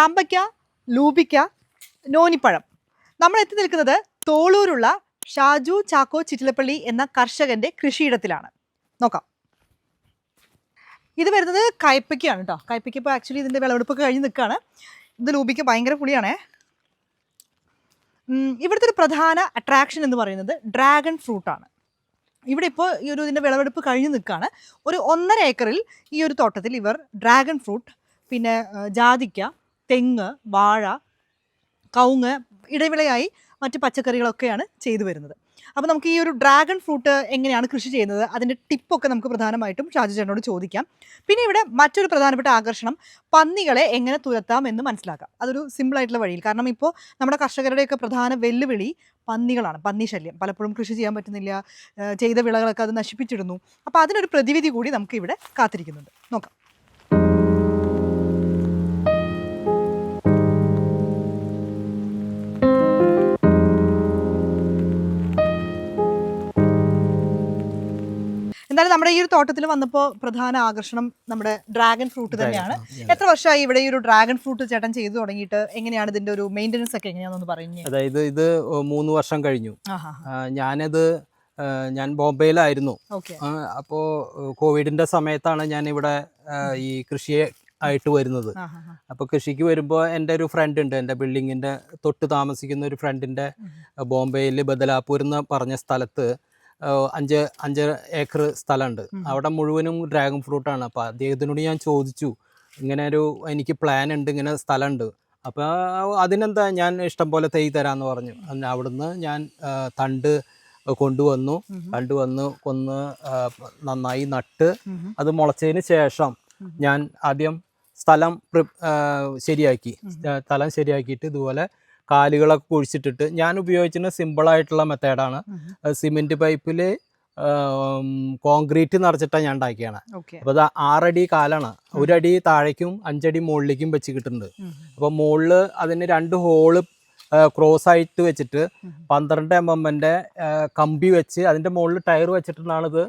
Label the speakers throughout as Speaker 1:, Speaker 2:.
Speaker 1: ചാമ്പയ്ക്ക ലൂബിക്ക നോനിപ്പഴം. നമ്മൾ എത്തി നിൽക്കുന്നത് തോളൂരുള്ള ഷാജു ചാക്കോ ചിറ്റിലപ്പള്ളി എന്ന കർഷകന്റെ കൃഷിയിടത്തിലാണ്. നോക്കാം. ഇത് വരുന്നത് കയ്പയ്ക്കാണ് കേട്ടോ കയ്പയ്ക്ക് ഇപ്പോൾ ആക്ച്വലി ഇതിന്റെ വിളവെടുപ്പൊക്കെ കഴിഞ്ഞ് നിൽക്കുകയാണ് ഇത് ലൂപിക്ക ഭയങ്കര പുളിയാണേ. ഇവിടുത്തെ ഒരു പ്രധാന അട്രാക്ഷൻ എന്ന് പറയുന്നത് ഡ്രാഗൺ ഫ്രൂട്ടാണ് ഇവിടെ ഇപ്പോൾ ഈ ഒരു ഇതിന്റെ വിളവെടുപ്പ് കഴിഞ്ഞ് നിൽക്കുകയാണ് ഒരു ഒന്നര ഏക്കറിൽ ഈ ഒരു തോട്ടത്തിൽ ഇവർ ഡ്രാഗൺ ഫ്രൂട്ട് പിന്നെ ജാതിക്ക തെങ്ങ് വാഴ കവുങ്ങ് ഇടവിളയായി മറ്റ് പച്ചക്കറികളൊക്കെയാണ് ചെയ്തു വരുന്നത്. അപ്പോൾ നമുക്ക് ഈ ഒരു ഡ്രാഗൺ ഫ്രൂട്ട് എങ്ങനെയാണ് കൃഷി ചെയ്യുന്നത്? അതിന്റെ ടിപ്പൊക്കെ നമുക്ക് പ്രധാനമായിട്ടും ഷാജു ചേട്ടനോട് ചോദിക്കാം. പിന്നെ ഇവിടെ മറ്റൊരു പ്രധാനപ്പെട്ട ആകർഷണം പന്നികളെ എങ്ങനെ തുരത്താം എന്ന് മനസ്സിലാക്കാം. അതൊരു സിമ്പിൾ ആയിട്ടുള്ള വഴിയിൽ. കാരണം ഇപ്പോൾ നമ്മുടെ കർഷകരുടെയൊക്കെ പ്രധാന വെല്ലുവിളി പന്നികളാണ് പന്നി ശല്യം. പലപ്പോഴും കൃഷി ചെയ്യാൻ പറ്റുന്നില്ല ചെയ്ത വിളകളൊക്കെ അത് നശിപ്പിച്ചിടുന്നു. അപ്പോൾ അതിനൊരു പ്രതിവിധി കൂടി നമുക്ക് ഇവിടെ കാത്തിരിക്കുന്നുണ്ട്. നോക്കാം. എന്തായാലും നമ്മുടെ ഈ ഒരു തോട്ടത്തിൽ വന്നപ്പോൾ പ്രധാന ആകർഷണം നമ്മുടെ ഡ്രാഗൺ ഫ്രൂട്ട് തന്നെയാണ്. എത്ര വർഷമായി ഇവിടെ ഈ ഒരു ഡ്രാഗൺ ഫ്രൂട്ട് ചേട്ടൻ ചെയ്തു തുടങ്ങിയിട്ട് എങ്ങനെയാണ് ഇതിന്റെ ഒരു മെയിന്റനൻസ് ഒക്കെ എങ്ങനെയാണെന്ന് പറയുന്നത്
Speaker 2: അതായത് ഇത് മൂന്ന് വർഷം കഴിഞ്ഞു. ഞാനത് ഞാൻ ബോംബെയിലായിരുന്നു. അപ്പോൾ കോവിഡിന്റെ സമയത്താണ് ഞാൻ ഇവിടെ ഈ കൃഷിയെ ആയിട്ട് വരുന്നത്. അപ്പോൾ കൃഷിക്ക് വരുമ്പോൾ എന്റെ ഒരു ഫ്രണ്ട് ഉണ്ട്. എന്റെ ബിൽഡിങ്ങിന്റെ തൊട്ട് താമസിക്കുന്ന ഒരു ഫ്രണ്ടിന്റെ ബോംബെയിൽ ബദലാപൂർ എന്ന് പറഞ്ഞ സ്ഥലത്ത് അഞ്ച് അഞ്ച് ഏക്കർ സ്ഥലമുണ്ട്. അവിടെ മുഴുവനും ഡ്രാഗൺ ഫ്രൂട്ടാണ് അപ്പോൾ അദ്ദേഹത്തിനോട് ഞാൻ ചോദിച്ചു ഇങ്ങനെ ഒരു എനിക്ക് പ്ലാൻ ഉണ്ട് ഇങ്ങനെ സ്ഥലമുണ്ട്. അപ്പോൾ അതിനെന്താ ഞാൻ ഇഷ്ടം പോലെ തൈ തരാമെന്ന് പറഞ്ഞു. അവിടുന്ന് ഞാൻ തണ്ട് കൊണ്ടുവന്നു. കൊണ്ടുവന്ന് കൊന്ന് നന്നായി നട്ട് അത് മുളച്ചതിന് ശേഷം ഞാൻ ആദ്യം സ്ഥലം ശരിയാക്കി. സ്ഥലം ശരിയാക്കിയിട്ട് ഇതുപോലെ കാലുകളൊക്കെ കുഴിച്ചിട്ടിട്ട് ഞാൻ ഉപയോഗിച്ചിരുന്ന സിമ്പിളായിട്ടുള്ള മെത്തേഡാണ് സിമെന്റ് പൈപ്പിൽ കോൺക്രീറ്റ് നിറച്ചിട്ടാണ് ഞാൻ ഉണ്ടാക്കിയാണ് അപ്പോൾ അത് ആറടി കാലാണ്. ഒരടി താഴേക്കും അഞ്ചടി മുകളിലേക്കും വെച്ച് കിട്ടുന്നുണ്ട്. അപ്പോൾ മുകളിൽ അതിന് രണ്ട് ഹോൾ ക്രോസ് ആയിട്ട് വെച്ചിട്ട് പന്ത്രണ്ട് എം എമ്മിന്റെ കമ്പി വെച്ച് അതിന്റെ മുകളിൽ ടയർ വെച്ചിട്ടാണ് ഇത്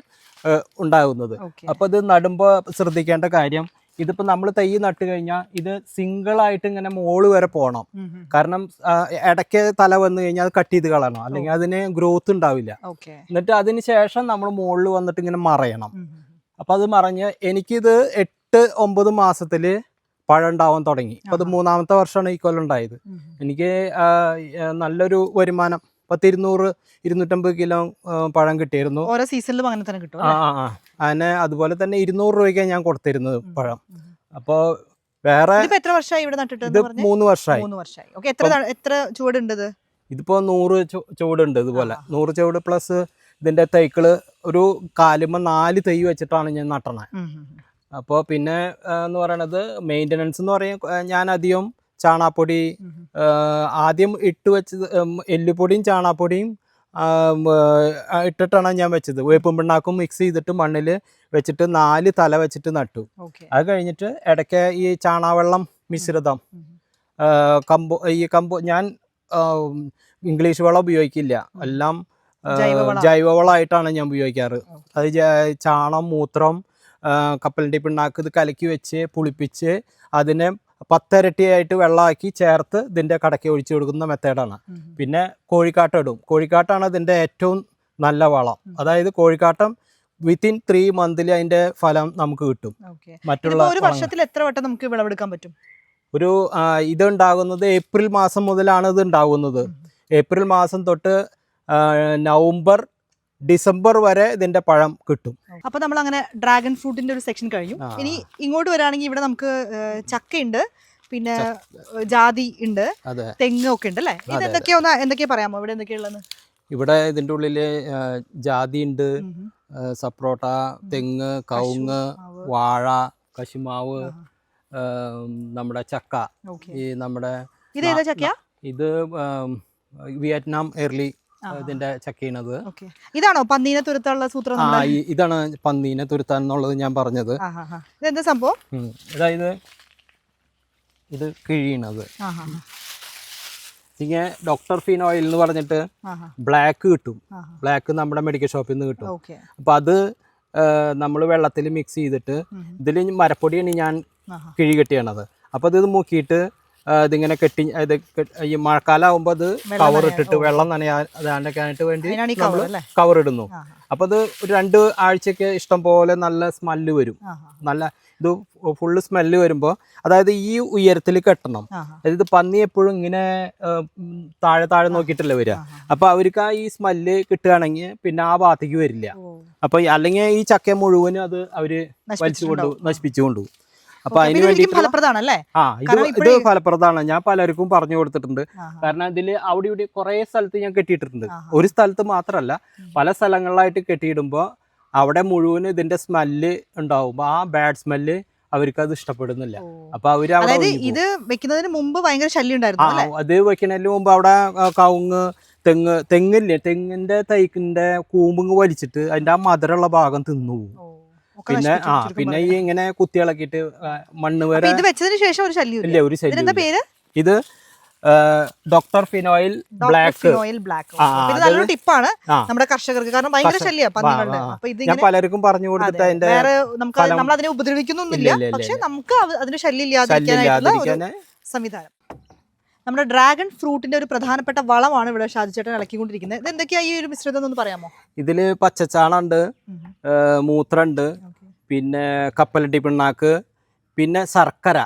Speaker 2: ഉണ്ടാകുന്നത്. അപ്പോൾ ഇത് നടുമ്പോൾ ശ്രദ്ധിക്കേണ്ട കാര്യം ഇതിപ്പോൾ നമ്മൾ തൈ നട്ട് കഴിഞ്ഞാൽ ഇത് സിംഗിൾ ആയിട്ട് ഇങ്ങനെ മോൾ വരെ പോകണം കാരണം ഇടയ്ക്ക് തല വന്നു കഴിഞ്ഞാൽ അത് കട്ട് ചെയ്ത് കളയണം അല്ലെങ്കിൽ അതിന് ഗ്രോത്ത് ഉണ്ടാവില്ല. എന്നിട്ട് അതിന് ശേഷം നമ്മൾ മുകളിൽ വന്നിട്ട് ഇങ്ങനെ മറയണം. അപ്പോൾ അത് മറഞ്ഞ് എനിക്കിത് എട്ട് ഒമ്പത് മാസത്തിൽ പഴം ഉണ്ടാവാൻ തുടങ്ങി. അപ്പൊ അത് മൂന്നാമത്തെ വർഷമാണ് ഈ കൊല്ലം ഉണ്ടായത്. എനിക്ക് നല്ലൊരു വരുമാനം പത്ത് ഇരുന്നൂറ് ഇരുന്നൂറ്റമ്പത് കിലോ പഴം കിട്ടിയിരുന്നു.
Speaker 1: ഓരോ സീസണിലും അങ്ങനെ തന്നെ കിട്ടും
Speaker 2: ആ ആ അങ്ങനെ അതിനെ അതുപോലെ തന്നെ ഇരുന്നൂറ് രൂപയ്ക്കാണ് ഞാൻ കൊടുത്തിരുന്നത് പഴം. അപ്പോൾ വേറെ
Speaker 1: ഇതിപ്പോ എത്ര വർഷമായി ഇവിടെ നട്ടിട്ട്
Speaker 2: ഇത് മൂന്ന് വർഷമായി
Speaker 1: മൂന്ന് വർഷമായി ഓക്കെ എത്ര എത്ര ചുവടുണ്ട് ഇത്?
Speaker 2: ഇതിപ്പോൾ നൂറ് ചുവടുണ്ട് ഇതുപോലെ. നൂറ് ചുവട് പ്ലസ് ഇതിന്റെ തൈക്കൾ ഒരു കാലുമ്പോ നാല് തൈ വെച്ചിട്ടാണ് ഞാൻ നട്ടണേ. അപ്പോൾ പിന്നെ എന്ന് പറയണത് മെയിന്റനൻസ് എന്ന് പറയും. ഞാൻ അധികം ചാണാപ്പൊടി ആദ്യം ഇട്ട് വെച്ചത് എല്ലുപൊടിയും ചാണാപ്പൊടിയും ഇട്ടിട്ടാണ് ഞാൻ വെച്ചത്. വേപ്പും പിണ്ണാക്കും മിക്സ് ചെയ്തിട്ട് മണ്ണിൽ വെച്ചിട്ട് നാല് തല വെച്ചിട്ട് നട്ടു. അത് കഴിഞ്ഞിട്ട് ഇടയ്ക്ക് ഈ ചാണാവെള്ളം മിശ്രിതം കമ്പോ ഈ കമ്പോ ഞാൻ ഇംഗ്ലീഷ് വളം ഉപയോഗിക്കില്ല. എല്ലാം. ജൈവവളമായിട്ടാണ് ഞാൻ ഉപയോഗിക്കാറ്. അത് ചാണം മൂത്രം കപ്പലിന്റെ പിണ്ണാക്ക് ഇത് കലക്കി വെച്ച് പുളിപ്പിച്ച് അതിനെ പത്തരട്ടിയായിട്ട് വെള്ളമാക്കി ചേർത്ത് ഇതിന്റെ കടക്കി ഒഴിച്ചു കൊടുക്കുന്ന മെത്തേഡാണ്. പിന്നെ കോഴിക്കാട്ടം ഇടും. കോഴിക്കാട്ടാണ് ഇതിന്റെ ഏറ്റവും നല്ല വളം. അതായത് കോഴിക്കാട്ടം വിത്തിൻ ത്രീ മന്തിൽ അതിന്റെ ഫലം നമുക്ക് കിട്ടും. മറ്റുള്ള
Speaker 1: ഒരു വർഷത്തിൽ എത്ര വട്ടം നമുക്ക് വിളവെടുക്കാൻ പറ്റും?
Speaker 2: ഒരു ഇതുണ്ടാകുന്നത് ഇത് ഉണ്ടാകുന്നത് ഏപ്രിൽ മാസം മുതലാണ് ഇത് ഉണ്ടാകുന്നത്. ഏപ്രിൽ മാസം തൊട്ട് നവംബർ ഡിസംബർ വരെ ഇതിന്റെ പഴം കിട്ടും.
Speaker 1: അപ്പൊ നമ്മൾ അങ്ങനെ ഡ്രാഗൺ ഫ്രൂട്ടിന്റെ ഒരു സെക്ഷൻ കഴിഞ്ഞു. ഇനി ഇങ്ങോട്ട് വരാണെങ്കിൽ ഇവിടെ നമുക്ക് ചക്കയുണ്ട്. പിന്നെ ജാതി ഉണ്ട്. തെങ്ങ് ഒക്കെ ഉണ്ട് അല്ലേ? ഇത്. എന്തൊക്കെയാ ഒന്ന് എന്തൊക്കെയാ പറയാമോ? ഇവിടെ എന്തൊക്കെയുള്ളത്
Speaker 2: ഇവിടെ ഇതിന്റെ ഉള്ളിൽ ജാതി ഉണ്ട്. സപ്രോട്ട തെങ്ങ് കവുങ്ങ് വാഴ കശുമാവ് നമ്മുടെ ചക്ക. ഈ നമ്മുടെ
Speaker 1: ഇത്
Speaker 2: വിയറ്റ്നാം എർലി. ഇതിന്റെ ചെക്ക്
Speaker 1: ചെയ്യണത്. ഇതാണോ പന്നീനെ തുരുത്താനുള്ള സൂത്രം
Speaker 2: ഇതാണ് പന്നീനെ തുരുത്താൻ എന്നുള്ളത് ഞാൻ പറഞ്ഞത്.
Speaker 1: ഇതെന്താ സംഭവം?
Speaker 2: അതായത് ഇത് കിഴിയണത്. ഇങ്ങനെ ഡോക്ടർ ഫീൻ ഓയിൽ എന്ന് പറഞ്ഞിട്ട് ബ്ലാക്ക് കിട്ടും. ബ്ലാക്ക് നമ്മുടെ മെഡിക്കൽ ഷോപ്പിൽ നിന്ന് കിട്ടും. അപ്പൊ അത് നമ്മൾ വെള്ളത്തിൽ മിക്സ് ചെയ്തിട്ട്. ഇതിൽ മരപ്പൊടിയാണ് ഞാൻ. കിഴി കെട്ടിയണത്. അപ്പോൾ ഇത് മുക്കിയിട്ട് ഇതിങ്ങനെ കെട്ടി ഇത് ഈ മഴക്കാലം ആകുമ്പോൾ അത് കവർ ഇട്ടിട്ട്. വെള്ളം നനയാതിരിക്കാനായിട്ട് വേണ്ടി നമ്മൾ
Speaker 1: കവർ
Speaker 2: ഇടുന്നു. അപ്പൊ അത് ഒരു രണ്ട് ആഴ്ചക്ക് ഇഷ്ടം പോലെ നല്ല സ്മെല്ല് വരും. നല്ല ഇത് ഫുള്ള് സ്മെല്ല് വരുമ്പോൾ അതായത് ഈ ഉയരത്തിൽ കെട്ടണം. അതായത് പന്നി എപ്പോഴും ഇങ്ങനെ താഴെ താഴെ നോക്കിയിട്ടല്ലേ വരിക. അപ്പൊ അവർക്ക് ആ ഈ സ്മെല്ല് കിട്ടുകയാണെങ്കിൽ പിന്നെ ആ ഭാഗത്തേക്ക് വരില്ല. അപ്പൊ അല്ലെങ്കിൽ ഈ ചക്ക മുഴുവനും അത് അവർ വലിച്ചു കൊണ്ടു. നശിപ്പിച്ചു കൊണ്ടുപോകും അപ്പൊ അതിന്
Speaker 1: വേണ്ടി
Speaker 2: ആ ഇത് ഫലപ്രദമാണ്. ഞാൻ പലർക്കും പറഞ്ഞു കൊടുത്തിട്ടുണ്ട്. കാരണം ഇതിൽ അവിടെ ഇവിടെ കുറെ സ്ഥലത്ത് ഞാൻ കെട്ടിയിട്ടുണ്ട് ഒരു സ്ഥലത്ത് മാത്രമല്ല പല സ്ഥലങ്ങളിലായിട്ട് കെട്ടിയിടുമ്പോൾ അവിടെ മുഴുവൻ ഇതിന്റെ സ്മെല്ല് ഉണ്ടാവും ആ ബാഡ് സ്മെല്ല് അവർക്ക് അത് ഇഷ്ടപ്പെടുന്നില്ല. അപ്പൊ അവർ അവിടെ
Speaker 1: ഇത് വെക്കുന്നതിന് മുമ്പ് ഭയങ്കര ശല്യം ഉണ്ടായിരുന്നു
Speaker 2: അത് വെക്കുന്നതിന് മുമ്പ് അവിടെ കവുങ്ങ് തെങ്ങ് തെങ്ങില്ലേ? തെങ്ങിന്റെ തൈക്കിന്റെ കൂമ്പുങ്ങ് വലിച്ചിട്ട് അതിന്റെ ആ മധുരമുള്ള ഭാഗം തിന്നു പോകും. പിന്നെ ആ പിന്നെ ഈ. ഇങ്ങനെ കുത്തിയിളക്കിയിട്ട് മണ്ണ് വരെ
Speaker 1: ഇത് വെച്ചതിന് ശേഷം ഒരു ശല്യം
Speaker 2: ഇല്ല? ഒരു ശല്യം
Speaker 1: പേര്?
Speaker 2: ഇത് doctor phenyl black
Speaker 1: phenyl black ഇത് നല്ലൊരു ടിപ്പാണ് നമ്മുടെ കർഷകർക്ക്. കാരണം ഭയങ്കര ശല്യം പന്നികളുടെ. അപ്പൊ ഇത്
Speaker 2: ഞാൻ പലർക്കും പറഞ്ഞു കൊടുത്തിട്ട്
Speaker 1: അതെ,
Speaker 2: അതിന്റെ
Speaker 1: വേറെ നമുക്ക് നമ്മൾ അതിനെ ഉപദ്രവിക്കുന്നൊന്നുമില്ല പക്ഷെ നമുക്ക് അതിന് ശല്യം
Speaker 2: ഇല്ലാതെ
Speaker 1: ഇല്ലാതിരിക്കാനായിട്ടുള്ള സംവിധാനം. നമ്മുടെ ഡ്രാഗൺ ഫ്രൂട്ടിന്റെ ഒരു പ്രധാനപ്പെട്ട വളമാണ് ഇവിടെ ഷാജിച്ചേട്ടൻ ഇളക്കിക്കൊണ്ടിരിക്കുന്നത്. ഇത് എന്തൊക്കെയാ ഈ ഒരു മിശ്രിതം ഒന്ന് പറയാമോ?
Speaker 2: ഇതിൽ പച്ചച്ചാണുണ്ട്
Speaker 1: ഉം.
Speaker 2: മൂത്രണ്ട് പിന്നെ കപ്പലട്ടി പിണ്ണാക്ക് പിന്നെ ശർക്കര.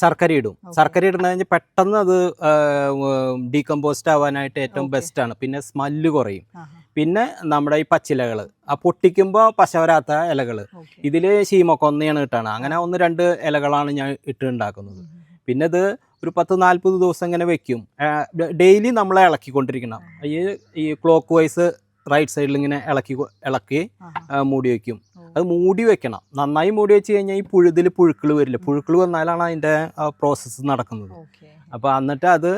Speaker 2: ശർക്കര ഇടും. ശർക്കര ഇടുന്നത് കഴിഞ്ഞാൽ പെട്ടെന്ന് അത് ഡീകമ്പോസ്റ്റ് ആവാനായിട്ട് ഏറ്റവും ബെസ്റ്റ് ആണ് പിന്നെ സ്മെല്ല് കുറയും. പിന്നെ നമ്മുടെ ഈ പച്ചിലകൾ ആ പൊട്ടിക്കുമ്പോൾ പശവരാത്ത ഇലകൾ
Speaker 1: ഇതിൽ
Speaker 2: ഇതിൽ ശീമക്കൊന്നയാണ് ഇട്ടാണ് അങ്ങനെ ഒന്ന് രണ്ട് ഇലകളാണ് ഞാൻ ഇട്ട് ഉണ്ടാക്കുന്നത്. പിന്നെ ഇത് ഒരു പത്ത് നാൽപ്പത് ദിവസം ഇങ്ങനെ വെക്കും. ഡെയിലി നമ്മൾ ഇളക്കിക്കൊണ്ടിരിക്കണം. ഈ ഈ ക്ലോക്ക് വൈസ് റൈറ്റ് സൈഡിൽ ഇങ്ങനെ ഇളക്കി ഇളക്കി മൂടി വെക്കും. അത് മൂടി വെക്കണം. നന്നായി മൂടി വെച്ച് കഴിഞ്ഞാൽ ഈ പുഴുതിൽ പുഴുക്കൾ വരില്ല? പുഴുക്കൾ വന്നാലാണ് അതിന്റെ പ്രോസസ്സ് നടക്കുന്നത്. അപ്പോൾ എന്നിട്ട് അത്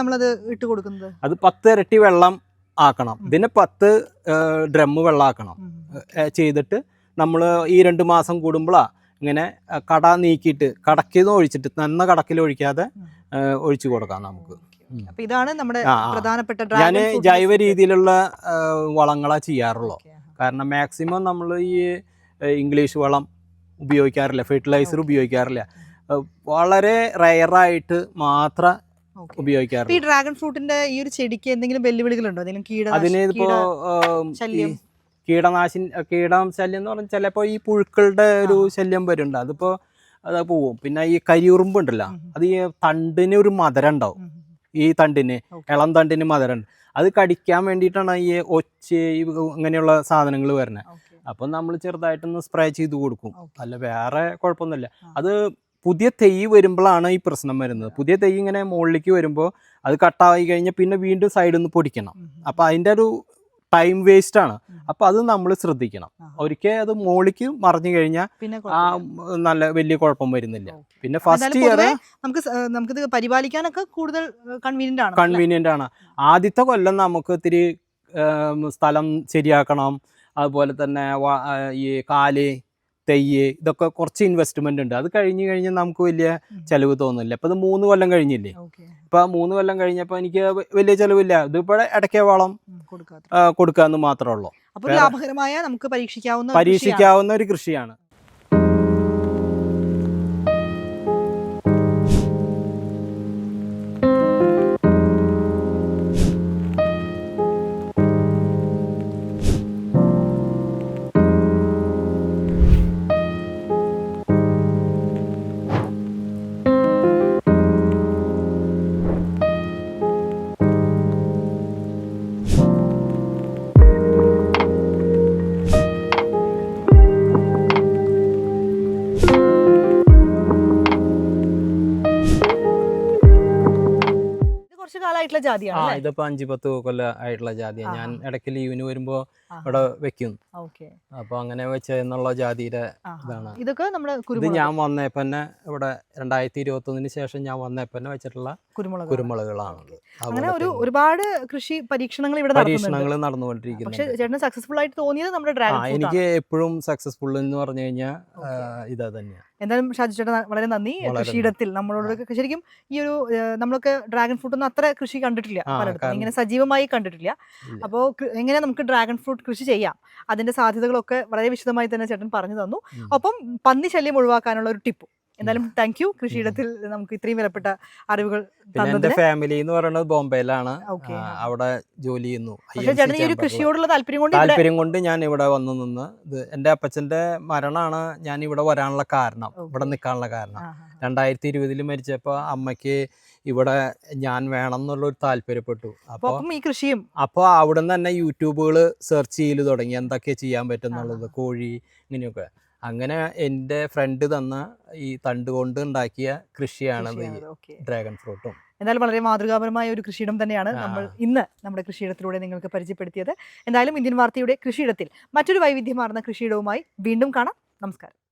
Speaker 1: നമ്മളത് ഇട്ട് കൊടുക്കുന്നത്?
Speaker 2: അത് പത്ത് ഇരട്ടി വെള്ളം ആക്കണം. ഇതിന് പത്ത് ഡ്രമ്മ് വെള്ളം ആക്കണം ചെയ്തിട്ട് നമ്മൾ ഈ രണ്ട് മാസം കൂടുമ്പോഴാണ് ഇങ്ങനെ കട നീക്കിയിട്ട് കടക്കിന്ന് ഒഴിച്ചിട്ട് നന്ന കടക്കിൽ ഒഴിക്കാതെ ഒഴിച്ചു കൊടുക്കാം നമുക്ക്.
Speaker 1: ഇതാണ് നമ്മുടെ. പ്രധാനപ്പെട്ട
Speaker 2: ഞാൻ ജൈവ രീതിയിലുള്ള വളങ്ങളാ ചെയ്യാറുള്ളൂ. കാരണം മാക്സിമം നമ്മൾ ഈ ഇംഗ്ലീഷ് വളം ഉപയോഗിക്കാറില്ല ഫെർട്ടിലൈസർ ഉപയോഗിക്കാറില്ല. വളരെ റയറായിട്ട് മാത്രം
Speaker 1: ഉപയോഗിക്കാറുണ്ട് ഈ ഡ്രാഗൺ ഫ്രൂട്ടിന്റെ ഈ ഒരു ചെടിക്ക് എന്തെങ്കിലും വെല്ലുവിളികളുണ്ടോ? എന്തെങ്കിലും കീട
Speaker 2: അതിന്
Speaker 1: ശല്യം?
Speaker 2: കീടനാശിനി കീടം ശല്യം എന്ന് പറഞ്ഞാൽ ചിലപ്പോൾ ഈ പുഴുക്കളുടെ ഒരു ശല്യം വരുന്നുണ്ട്. അതിപ്പോ അത് പോവും. പിന്നെ ഈ കരിയുറുമ്പ് ഉണ്ടല്ലോ അത് ഈ തണ്ടിന് ഒരു മധുരം ഉണ്ടാവും ഈ തണ്ടിന് ഇളം തണ്ടിന് മധുരമുണ്ട് അത് കടിക്കാൻ വേണ്ടിയിട്ടാണ് ഈ ഒച്ച ഇങ്ങനെയുള്ള സാധനങ്ങൾ വരുന്നത് അപ്പം നമ്മൾ ചെറുതായിട്ടൊന്ന് സ്പ്രേ ചെയ്ത് കൊടുക്കും. അല്ല വേറെ കുഴപ്പമൊന്നുമില്ല. അത് പുതിയ തെയ്യ് വരുമ്പോഴാണ് ഈ പ്രശ്നം വരുന്നത്. പുതിയ തെയ്യ് ഇങ്ങനെ മുകളിലേക്ക് വരുമ്പോൾ അത് കട്ടായി കഴിഞ്ഞാൽ പിന്നെ വീണ്ടും സൈഡിൽ നിന്ന് പൊടിക്കണം അപ്പം അതിന്റെ ഒരു ടൈം വേസ്റ്റ് ആണ്. അപ്പോൾ അത് നമ്മൾ ശ്രദ്ധിക്കണം. ഒരിക്കൽ അത് മോളിക്ക് മറിഞ്ഞു കഴിഞ്ഞാൽ
Speaker 1: പിന്നെ
Speaker 2: ആ നല്ല വലിയ കുഴപ്പം വരുന്നില്ല. പിന്നെ ഫസ്റ്റ് ഇയർ
Speaker 1: നമുക്ക് നമുക്ക് നമുക്കിത് പരിപാലിക്കാനൊക്കെ കൂടുതൽ കൺവീനിയന്റ് ആണ്?
Speaker 2: കൺവീനിയന്റ് ആണ്. ആദ്യത്തെ കൊല്ലം നമുക്ക് ഇത്തിരി സ്ഥലം ശരിയാക്കണം. അതുപോലെ തന്നെ ഈ കാൽ തെയ്യ് ഇതൊക്കെ കുറച്ച് ഇൻവെസ്റ്റ്മെന്റ് ഉണ്ട്. അത് കഴിഞ്ഞ് കഴിഞ്ഞാൽ നമുക്ക് വലിയ. ചെലവ് തോന്നില്ല ഇപ്പൊ ഇത് മൂന്ന് കൊല്ലം കഴിഞ്ഞില്ലേ. ഇപ്പൊ മൂന്ന് കൊല്ലം കഴിഞ്ഞപ്പോൾ എനിക്ക് വലിയ ചെലവില്ല. ഇതിപ്പോ ഇടയ്ക്ക് വളം കൊടുക്കാന്ന് മാത്രമേ ഉള്ളൂ.
Speaker 1: ലാഭകരമായ നമുക്ക്. പരീക്ഷിക്കാവുന്ന ഒരു കൃഷിയാണ്. ജാതിയാണ്
Speaker 2: ആ? ഇതിപ്പോ അഞ്ചു പത്ത് കൊല്ല ആയിട്ടുള്ള ജാതിയാണ് ഞാൻ. ഇടയ്ക്ക് ലീവിന് വരുമ്പോ ഇവിടെ വെക്കും. അപ്പൊ അങ്ങനെ വെച്ചെന്നുള്ള ജാതിയുടെ
Speaker 1: ആഹാ.
Speaker 2: ഇതാണ്.
Speaker 1: ഇതൊക്കെ നമ്മുടെ
Speaker 2: ഇത് ഞാൻ വന്നേപ്പന്നെ തന്നെ ഇവിടെ രണ്ടായിരത്തി ഇരുപത്തി ഒന്നിന് ശേഷം ഞാൻ വന്നേപ്പന്നെ തന്നെ വെച്ചിട്ടുള്ള
Speaker 1: കുരുമുളക്
Speaker 2: കുരുമുളകുകളാണ്
Speaker 1: അങ്ങനെ ഒരു ഒരുപാട് കൃഷി പരീക്ഷണങ്ങൾ ഇവിടെ
Speaker 2: പരീക്ഷണങ്ങൾ
Speaker 1: പക്ഷെ
Speaker 2: നടന്നുകൊണ്ടിരിക്കുന്നുണ്ട്
Speaker 1: ചേട്ടന് സക്സസ്ഫുൾ ആയിട്ട് തോന്നിയത് നമ്മുടെ
Speaker 2: എനിക്ക് എപ്പോഴും സക്സസ്ഫുൾ എന്ന് പറഞ്ഞു കഴിഞ്ഞാൽ. ഇതാ തന്നെയാണ്
Speaker 1: എന്തായാലും ഷാജു ചേട്ടൻ വളരെ നന്ദി. കൃഷിയിടത്തിൽ നമ്മളോട് ശരിക്കും ഈ ഒരു നമ്മളൊക്കെ ഡ്രാഗൺ ഫ്രൂട്ട് ഒന്നും അത്ര കൃഷി കണ്ടിട്ടില്ല പലയിടത്തും. ഇങ്ങനെ സജീവമായി കണ്ടിട്ടില്ല. അപ്പോൾ എങ്ങനെ നമുക്ക് ഡ്രാഗൺ ഫ്രൂട്ട് കൃഷി ചെയ്യാം? അതിന്റെ സാധ്യതകളൊക്കെ വളരെ വിശദമായി തന്നെ ചേട്ടൻ പറഞ്ഞു തന്നു.
Speaker 2: അപ്പം
Speaker 1: ഒപ്പം പന്നി ശല്യം ഒഴിവാക്കാനുള്ള ഒരു ടിപ്പ്. എന്തായാലും താങ്ക് യു കൃഷിയിടത്തിൽ നമുക്ക് ഇത്രയും വിലപ്പെട്ട അറിവുകൾ
Speaker 2: എന്റെ ഫാമിലി എന്ന് പറയുന്നത് ബോംബെയിലാണ്. അവിടെ ജോലി ചെയ്യുന്നു.
Speaker 1: ഈ ഒരു കൃഷിയോടുള്ള താല്പര്യം കൊണ്ട്
Speaker 2: താല്പര്യം കൊണ്ട് ഞാൻ ഇവിടെ വന്നു നിന്ന് ഇത് എന്റെ അപ്പച്ചന്റെ മരണമാണ് ഞാൻ ഇവിടെ വരാനുള്ള കാരണം ഇവിടെ നിൽക്കാനുള്ള കാരണം. രണ്ടായിരത്തി ഇരുപതിൽ മരിച്ചപ്പോൾ അമ്മയ്ക്ക് ഇവിടെ ഞാൻ വേണം എന്നുള്ള ഒരു താല്പര്യപ്പെട്ടു.
Speaker 1: അപ്പൊ
Speaker 2: അപ്പോൾ
Speaker 1: ഈ കൃഷിയും.
Speaker 2: അപ്പോൾ അവിടെ നിന്ന് തന്നെ യൂട്യൂബുകൾ സെർച്ച് ചെയ്യൽ തുടങ്ങി. എന്തൊക്കെ ചെയ്യാൻ പറ്റും എന്നുള്ളത് കോഴി ഇങ്ങനെയൊക്കെ. അങ്ങനെ എന്റെ ഫ്രണ്ട് തന്ന ഈ തണ്ട് കൊണ്ട് ഉണ്ടാക്കിയ കൃഷിയാണത് ഈ
Speaker 1: കൃഷിയാണ്.
Speaker 2: ഡ്രാഗൺ ഫ്രൂട്ടും
Speaker 1: എന്തായാലും വളരെ മാതൃകാപരമായ ഒരു കൃഷിയിടം തന്നെയാണ് നമ്മൾ ഇന്ന് നമ്മുടെ കൃഷിയിടത്തിലൂടെ നിങ്ങൾക്ക് പരിചയപ്പെടുത്തിയത്. എന്തായാലും ഇന്ത്യൻ വാർത്തയുടെ കൃഷിയിടത്തിൽ മറ്റൊരു വൈവിധ്യമാർന്ന കൃഷിയിടവുമായി വീണ്ടും കാണാം. നമസ്കാരം.